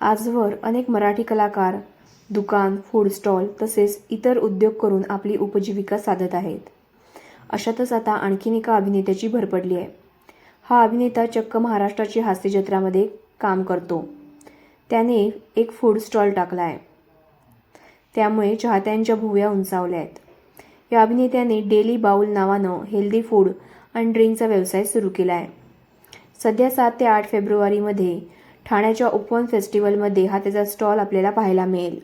आजवर अनेक मराठी कलाकार दुकान फूड स्टॉल तसेच इतर उद्योग करून आपली उपजीविका साधत आहेत. अशातच आता आणखीन एका अभिनेत्याची भर पडली आहे. हा अभिनेता चक्क महाराष्ट्राची हास्यजत्रामध्ये काम करतो. त्याने एक फूड स्टॉल टाकला आहे. त्यामुळे चाहत्यांच्या भुव्या उंचावल्या आहेत. या अभिनेत्याने डेली बाउल नावानं हेल्दी फूड आणि ड्रिंकचा व्यवसाय सुरू केला आहे. सध्या सात ते आठ फेब्रुवारीमध्ये ठाण्याच्या उपवन फेस्टिवलमध्ये हा त्याचा स्टॉल आपल्याला पाहायला मिळेल.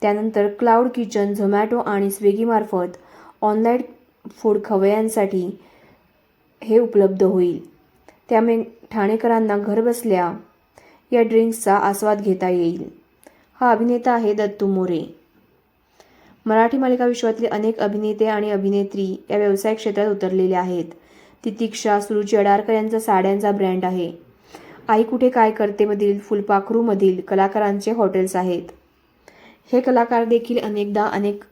त्यानंतर क्लाउड किचन झोमॅटो आणि स्विगीमार्फत ऑनलाईन फूड खवयांसाठी हे उपलब्ध होईल. त्यामुळे ठाणेकरांना घरबसल्या या ड्रिंक्सचा आस्वाद घेता येईल. हा अभिनेता आहे दत्तू मोरे. मराठी मालिका विश्वातले अनेक अभिनेते आणि अभिनेत्री या व्यवसाय क्षेत्रात उतरलेले आहेत. तितिक्षा सुरुची अडारकर यांचा साड्यांचा ब्रँड आहे. आई कुठे काय करतेमधील फुलपाखरूमधील कलाकारांचे हॉटेल्स आहेत. हे कलाकार देखील अनेकदा अनेक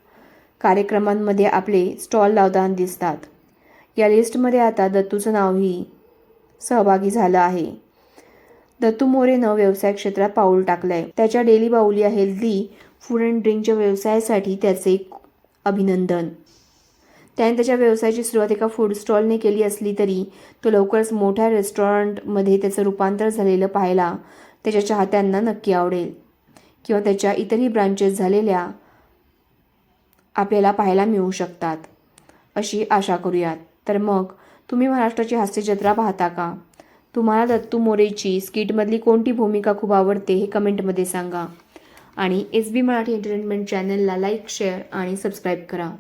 कार्यक्रमांमध्ये आपले स्टॉल लावताना दिसतात. या लिस्टमध्ये आता दत्तूचं नावही सहभागी झालं आहे. दत्तू मोरेनं व्यवसाय क्षेत्रात पाऊल टाकलंय. त्याच्या डेली बाऊली आहे हेल्दी फूड अँड ड्रिंकच्या व्यवसायासाठी त्याचे अभिनंदन. त्याने त्याच्या व्यवसायाची सुरुवात एका फूड स्टॉलने केली असली तरी तो लवकरच मोठ्या रेस्टॉरंटमध्ये त्याचं रूपांतर झालेलं पाहायला त्याच्या चाहत्यांना नक्की आवडेल. किंवा त्याच्या इतरही ब्रांचेस झालेल्या आपल्याला पाहायला मिळू शकतात. अशी आशा करूयात. तर मग तुम्ही महाराष्ट्राची हास्यजत्रा पाहता का? तुम्हाला दत्तू मोरेची स्किटमधली कोणती भूमिका खूप आवडते हे कमेंटमध्ये सांगा. आणि एस बी मराठी एंटरटेनमेंट चॅनलला लाईक शेअर आणि सबस्क्राईब करा.